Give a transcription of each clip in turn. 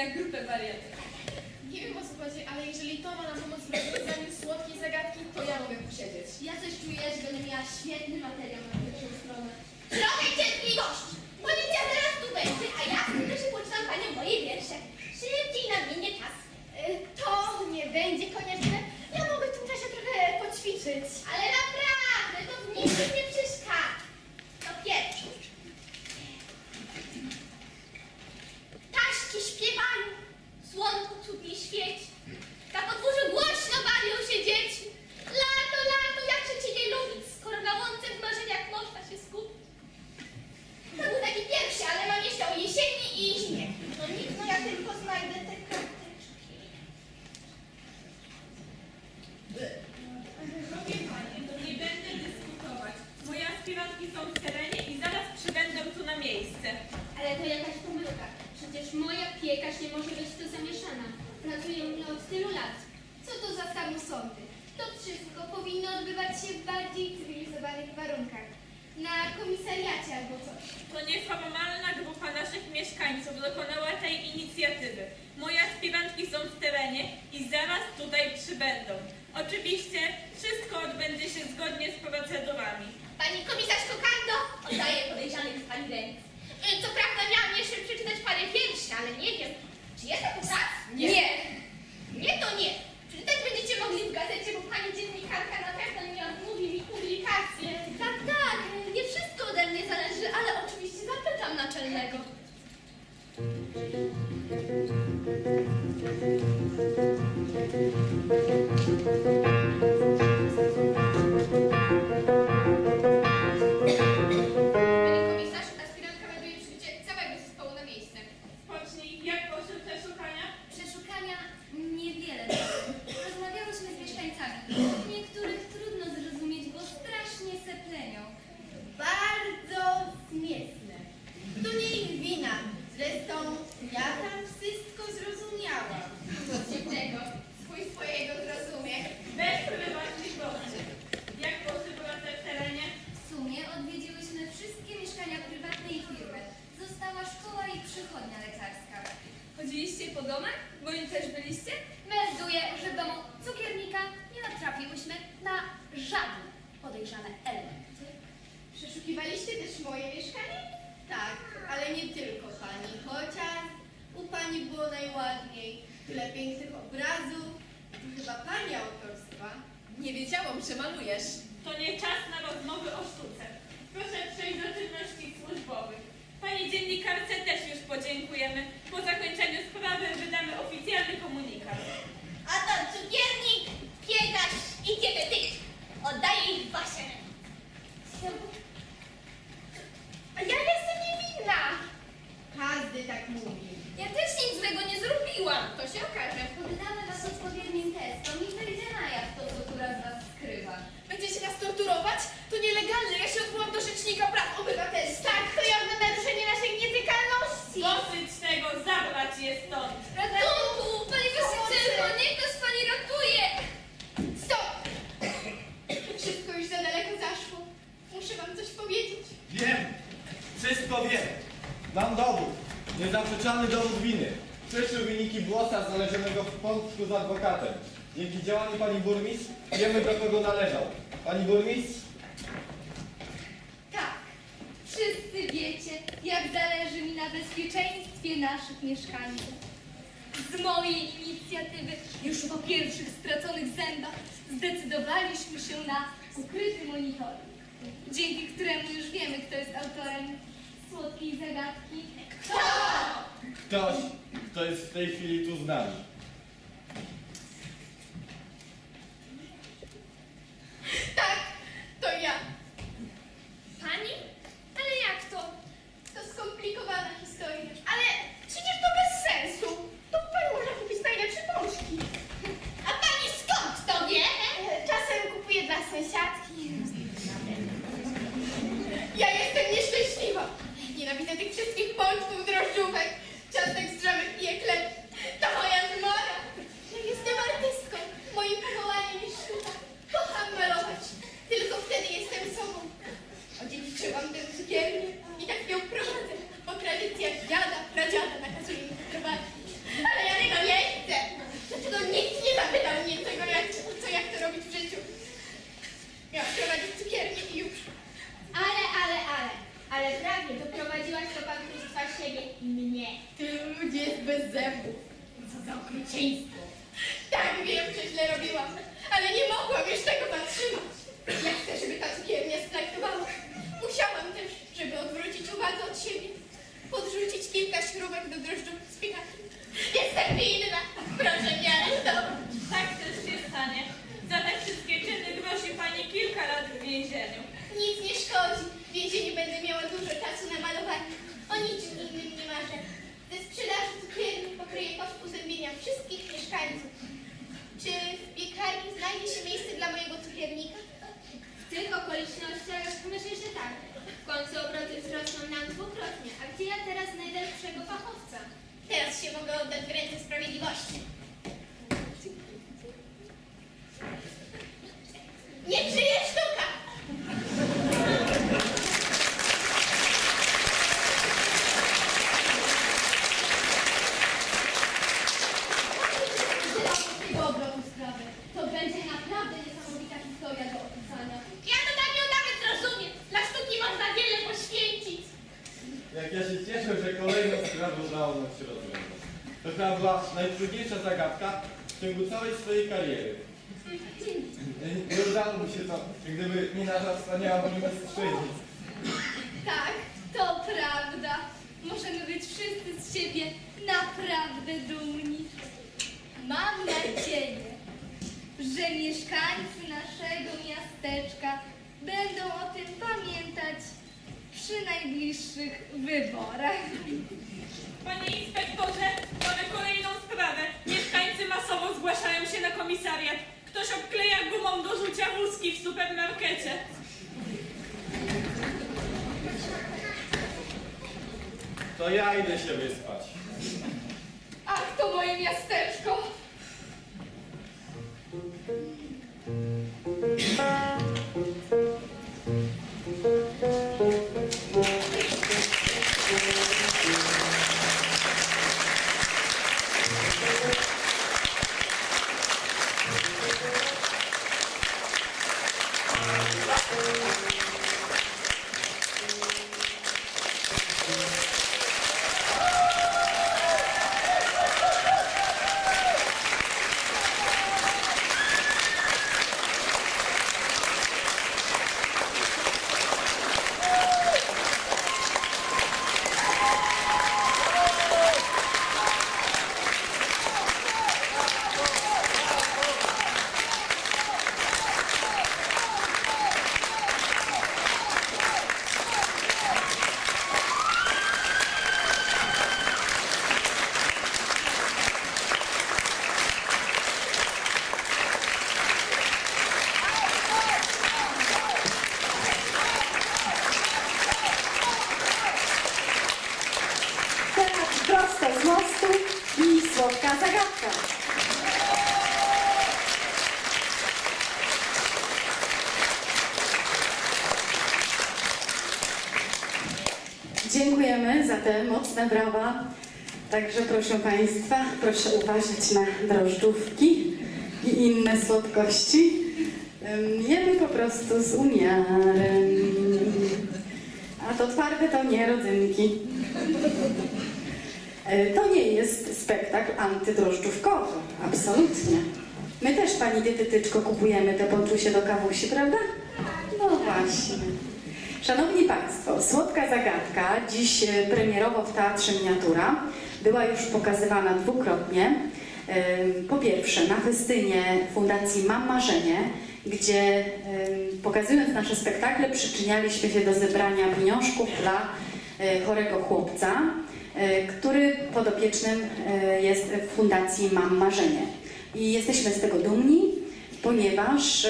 na grupę wariatów. Nie wiem o co chodzi, ale jeżeli to ma nam pomóc w rozwiązaniu słodkiej zagadki, to ja mogę posiedzieć. Ja coś czuję, że będę miała świetny materiał na pierwszą stronę. Trochę cierpliwości! Policja zaraz tu będzie, a ja w tym czasie poczytam panią moje wiersze. Szybciej nam minie czas. To nie będzie konieczne. Ja mogę w tym czasie trochę poćwiczyć. Ale naprawdę, to w niczym nie przeszkadza. To pierwsze. Ptaszki śpiewają, słonko cudnie świeci. Na podwórzu głośno bawią się dzieci. Lato, lato, jakże cię nie lubić, skoro na łące w marzeniach można się skupić. To był taki pierwszy, ale mam jeszcze o jesieni i zimie. No nic, no ja tylko znajdę te karteczki. Drogie panie, to nie będę dyskutować. Moje aspirantki są w terenie i zaraz przybędą tu na miejsce. Ale to jakaś pomyłka. Przecież moja piekarz nie może być w to zamieszana. Pracuję u mnie od tylu lat. Co to za samosądy? To wszystko powinno odbywać się w bardziej cywilizowanych warunkach. Na komisariacie albo coś. To nieformalna grupa naszych mieszkańców dokonała tej inicjatywy. Moje aspirantki są w terenie i zaraz tutaj przybędą. Oczywiście wszystko odbędzie się zgodnie z procedurami. Pani komisarz Kokardo oddaje podejrzanych w pani ręce. Y, Co prawda miałam jeszcze przeczytać parę wierszy, ale nie wiem, czy jest to czas? Nie. Nie to nie. Przeczytać będziecie mogli w gazecie, bo pani dziennikarka na pewno nie odmówi Tak, tak. Nie wszystko ode mnie zależy, ale oczywiście zapytam naczelnego. Pani je stąd. Ratunku, pani właścicielko, niech nas pani ratuje. Stop! Wszystko już za daleko zaszło. Muszę wam coś powiedzieć. Wiem! Wszystko wiem! Mam dowód! Niezaprzeczalny dowód winy. Przyszły wyniki włosa znalezionego w pączku z adwokatem. Dzięki działaniu pani burmistrz wiemy do kogo należał. Pani burmistrz? Tak, wszyscy wiecie, jak zależy mi na bezpieczeństwie naszych mieszkańców. Z mojej inicjatywy już po pierwszych straconych zębach zdecydowaliśmy się na ukryty monitoring, dzięki któremu już wiemy, kto jest autorem słodkiej zagadki. Kto? Ktoś, kto jest w tej chwili tu z nami. Tak, to ja. Pani? Ale jak to? To skomplikowana historia. Ale przecież to bez sensu. To pani można kupić najlepsze pączki. A pani skąd to wie? E, Czasem kupuję dla sąsiadki. Ja jestem nieszczęśliwa. Nienawidzę tych wszystkich pączków, drożdżówek, ciastek z drzemek i eklerów. To moja zmora. mnie. Tylu ludzi jest Co za okrucieństwo. Tak wiem, że źle robiłam, ale nie mogłam już tego zatrzymać. Ja chcę, żeby ta cukiernia splaktowała. Musiałam też, żeby odwrócić uwagę od siebie, podrzucić kilka śrubek do drożdżów z piekarni. Jestem winna. Proszę mnie aresztować. Tak też się stanie. Za te wszystkie czyny grozi pani kilka lat w więzieniu. Nic nie szkodzi. W więzieniu będę miała dużo czasu na malowanie. O niczym innym nie marzę. Ze sprzedaży cukierni pokryję koszt uzębienia wszystkich mieszkańców. Czy w piekarni znajdzie się miejsce dla mojego cukiernika? W tych okolicznościach myślę, że tak. W końcu obroty wzrosną nam dwukrotnie. A gdzie ja teraz znajdę lepszego fachowca? Teraz się mogę oddać w ręce sprawiedliwości. Niech żyje sztuka! tego obrotu sprawę. To będzie naprawdę niesamowita historia do opisania. Ja to tak ją nawet rozumiem. Dla sztuki można wiele poświęcić. Jak ja się cieszę, że kolejną sprawę udało nam się rozwiązać. To chyba była najtrudniejsza zagadka w ciągu całej swojej kariery. Nie udało mi się to, gdyby nie nasza wspaniała pani mistrzyni. Tak, to prawda. Możemy być wszyscy z siebie naprawdę dumni. Mam nadzieję, że mieszkańcy naszego miasteczka będą o tym pamiętać przy najbliższych wyborach. Panie inspektorze, mamy kolejną sprawę. Mieszkańcy masowo zgłaszają się na komisariat. Ktoś obkleja gumą do rzucia wózki w supermarkecie. To ja idę się wyspać. Ach, to moje miasteczko. Także proszę Państwa, proszę uważać na drożdżówki i inne słodkości. Jemy po prostu z umiarem. A to twarde to nie rodzynki. E, To nie jest spektakl antydrożdżówkowy, absolutnie. My też, pani dietetyczko, kupujemy te poczusie do kawusi, prawda? No właśnie. Szanowni Państwo, Słodka Zagadka, dziś e, premierowo w Teatrze Miniatura, była już pokazywana dwukrotnie. Po pierwsze na festynie Fundacji Mam Marzenie, gdzie pokazując nasze spektakle przyczynialiśmy się do zebrania pieniążków dla e, chorego chłopca, e, który podopiecznym e, jest w Fundacji Mam Marzenie. I jesteśmy z tego dumni, ponieważ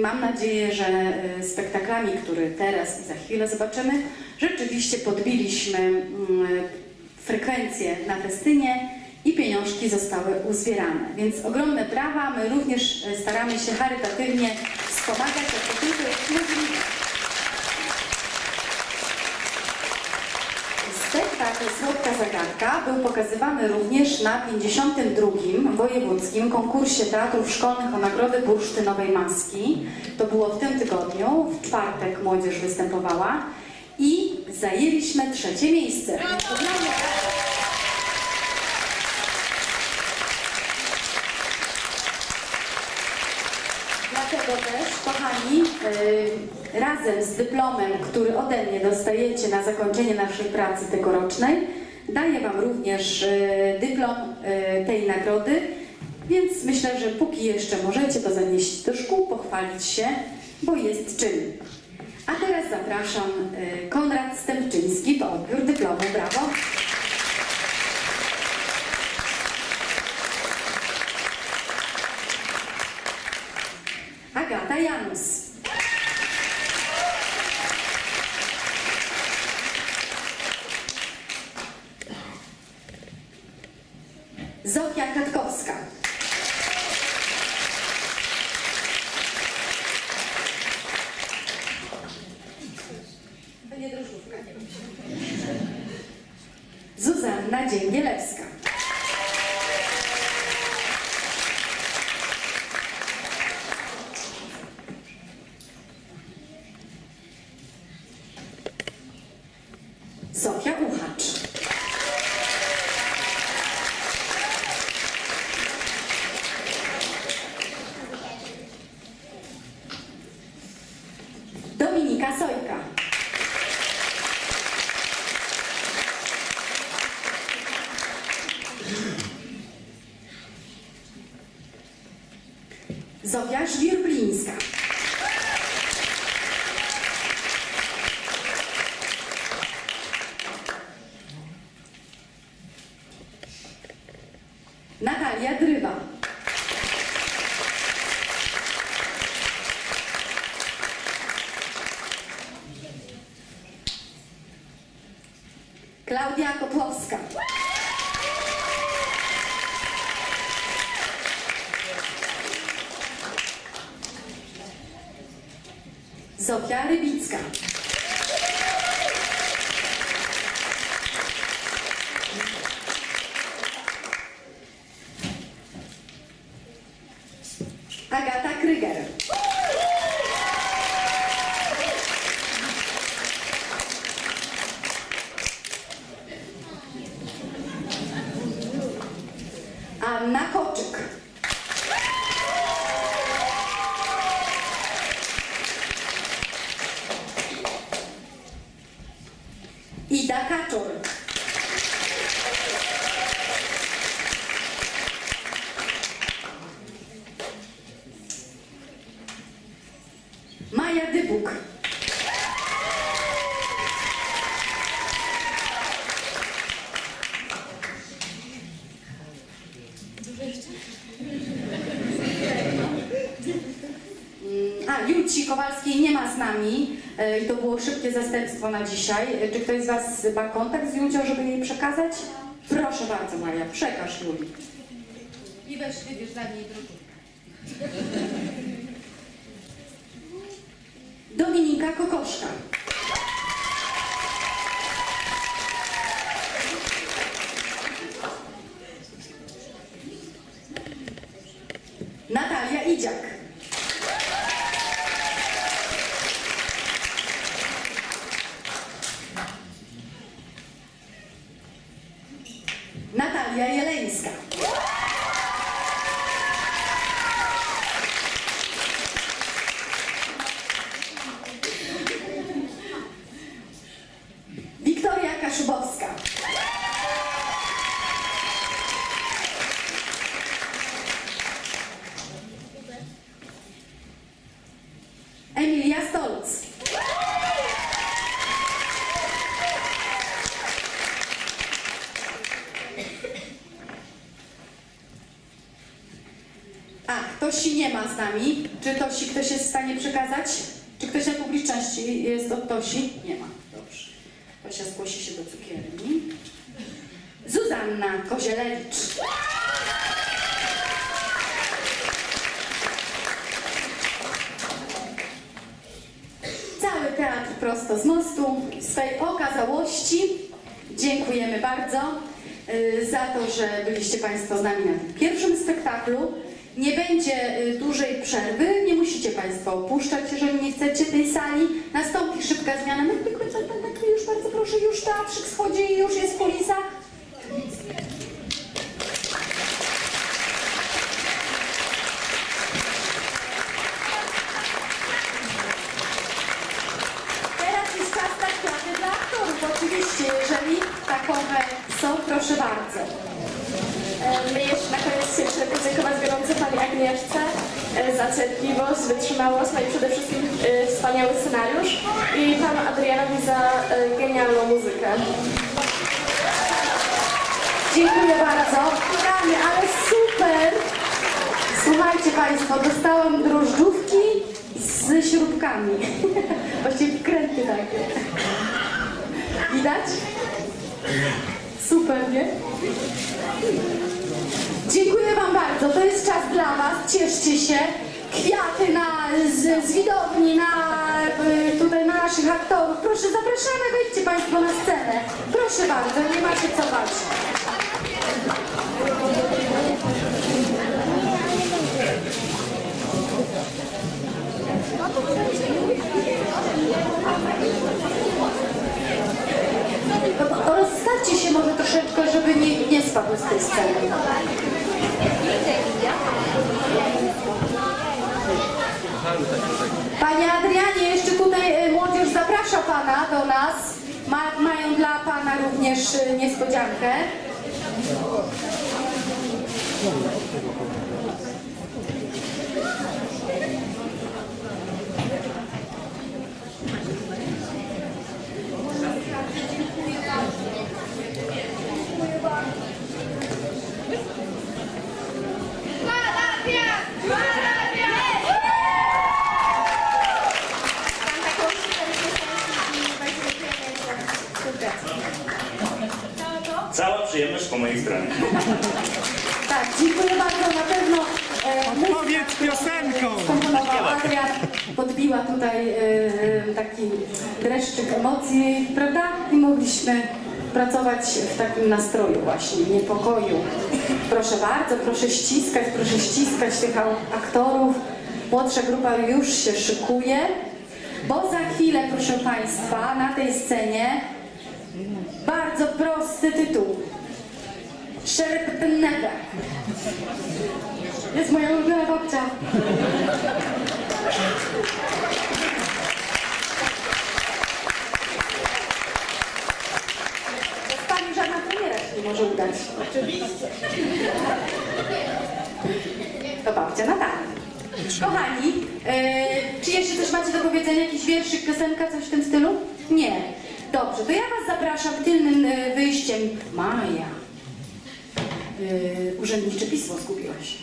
mam nadzieję, że spektaklami, które teraz i za chwilę zobaczymy, rzeczywiście podbiliśmy frekwencję na festynie i pieniążki zostały uzbierane. Więc ogromne brawa, my również e, staramy się charytatywnie wspomagać, jak to tylko jest możliwe. Spektakl Słodka Zagadka był pokazywany również na 52. Wojewódzkim Konkursie Teatrów Szkolnych o Nagrodę Bursztynowej Maski. To było w tym tygodniu, w czwartek młodzież występowała. I zajęliśmy trzecie miejsce. Dlatego też, kochani, y, razem z dyplomem, który ode mnie dostajecie na zakończenie naszej pracy tegorocznej, daję Wam również y, dyplom y, tej nagrody, więc myślę, że póki jeszcze możecie to zanieść do szkół, pochwalić się, bo jest czym. A teraz zapraszam y, Konrad Stępczyński do odbiór dyplomu. Brawo! Agata Janus. Zofia Katkowska. To nie drożdżówka, nie wiem. Zuzanna Dzięgielewska. Zofia Uchacz. Dominika Sojka. Zofia Żwirblińska. Zofia Rybicka. Agata Kryger. Anna Koczyk. Ida Kaczor. Maja Dybuk. Mm, A, Julci Kowalskiej nie ma z nami e, i to zastępstwo na dzisiaj. Czy ktoś z Was ma kontakt z Julcią, żeby jej przekazać? Proszę bardzo Maja, przekaż Julii. I weź wybierz dla niej drożdżówkę. Dominika Kokoszka. Natalia Idziak. Natalia Jeleńska. Wiktoria Kaszubowska. Emilia Stolc. A, Tosi nie ma z nami. Czy ktoś jest w stanie przekazać? Czy ktoś na publiczności jest od Tosi? Nie ma. Dobrze. Tosia zgłosi się do cukierni. Zuzanna Kozielewicz. Cały teatr prosto z mostu, w swej okazałości. Dziękujemy bardzo y, za to, że byliście Państwo z nami na tym pierwszym spektaklu. Nie będzie y, dłużej przerwy, nie musicie Państwo opuszczać, jeżeli nie chcecie tej sali. Nastąpi szybka zmiana. My, my, my już bardzo czy już teatrzyk schodzi i już jest w kulisach? Teraz jest czas na dla aktorów. Oczywiście, jeżeli takowe są, proszę bardzo. My jeszcze na koniec chcieliśmy podziękować gorąco Pani Agnieszce e, za cierpliwość, wytrzymałość, no i przede wszystkim e, wspaniały scenariusz i Panu Adrianowi za e, genialną muzykę. Dziękuję bardzo. Rany, ale super! Słuchajcie Państwo, dostałam drożdżówki z śrubkami. Właściwie wkręty takie. Widać? Super, nie? Dziękuję Wam bardzo. To jest czas dla Was. Cieszcie się. Kwiaty na, z, z widowni, na, y, tutaj na naszych aktorów. Proszę, zapraszamy, wejdźcie Państwo na scenę. Proszę bardzo, nie macie co bać. Rozstawcie się może troszeczkę, żeby nie, nie spadły z tej sceny. Panie Adrianie, jeszcze tutaj y, młodzież zaprasza Pana do nas. Ma, mają dla Pana również y, niespodziankę. Parabian! Parabian! Mam taką super piosenkę i bardzo dziękujemy za współpracę. Cała przyjemność po mojej stronie. Tak, dziękuję bardzo. Na pewno e, muzyka, Powiedz piosenką! komponował Adrian, podbiła tutaj e, e, taki dreszczyk emocji, prawda? I mogliśmy pracować w takim nastroju właśnie, niepokoju. Proszę bardzo, proszę ściskać, proszę ściskać tych au- aktorów. Młodsza grupa już się szykuje, bo za chwilę, proszę Państwa, na tej scenie bardzo prosty tytuł. Szerpnega. Jest moja ulubiona babcia. Pani żadna premiera się nie może udać. Oczywiście. To babcia Natalia. Kochani, e, czy jeszcze coś macie do powiedzenia? Jakiś wierszyk, piosenka, coś w tym stylu? Nie. Dobrze, to ja was zapraszam tylnym e, wyjściem. Maja. Yy, urzędnicze pismo zgubiłaś.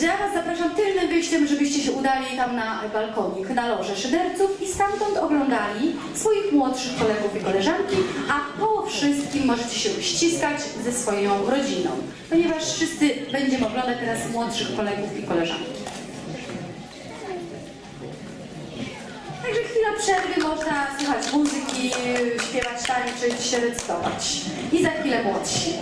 Że ja Was zapraszam tylnym wyjściem, żebyście się udali tam na balkonik, na loże szyderców i stamtąd oglądali swoich młodszych kolegów i koleżanki, a po wszystkim możecie się ściskać ze swoją rodziną, ponieważ wszyscy będziemy oglądać teraz młodszych kolegów i koleżanki. Także chwila przerwy, można słuchać muzyki, śpiewać, tańczyć, recytować. I za chwilę młodsi.